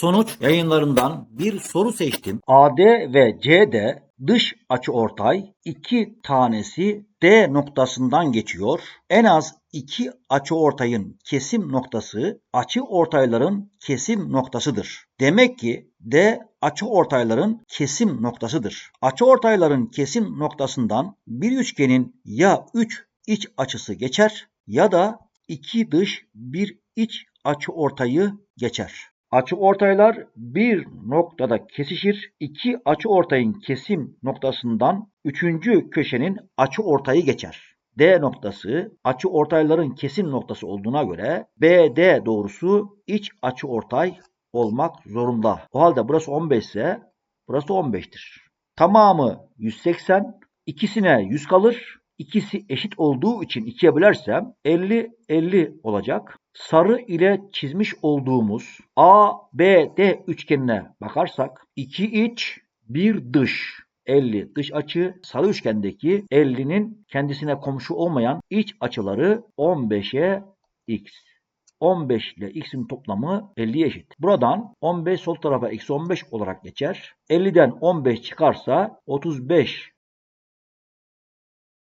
Sonuç yayınlarından bir soru seçtim. AD ve CD dış açıortay iki tanesi D noktasından geçiyor. En az iki açıortayın kesim noktası açıortayların kesim noktasıdır. Demek ki D açıortayların kesim noktasıdır. Açıortayların kesim noktasından bir üçgenin ya 3 iç açısı geçer ya da iki dış bir iç açıortayı geçer. Açıortaylar bir noktada kesişir. İki açıortayın kesim noktasından üçüncü köşenin açıortayı geçer. D noktası açıortayların kesim noktası olduğuna göre BD doğrusu iç açıortay olmak zorunda. O halde burası 15 ise burası 15'tir. Tamamı 180, ikisine 100 kalır. İkisi eşit olduğu için ikiye bölersem 50 50 olacak. Sarı ile çizmiş olduğumuz ABD üçgenine bakarsak iki iç bir dış 50 dış açı sarı üçgendeki 50'nin kendisine komşu olmayan iç açıları 15'e x. 15 ile x'in toplamı 50'ye eşit. Buradan 15 sol tarafa eksi 15 olarak geçer. 50'den 15 çıkarsa 35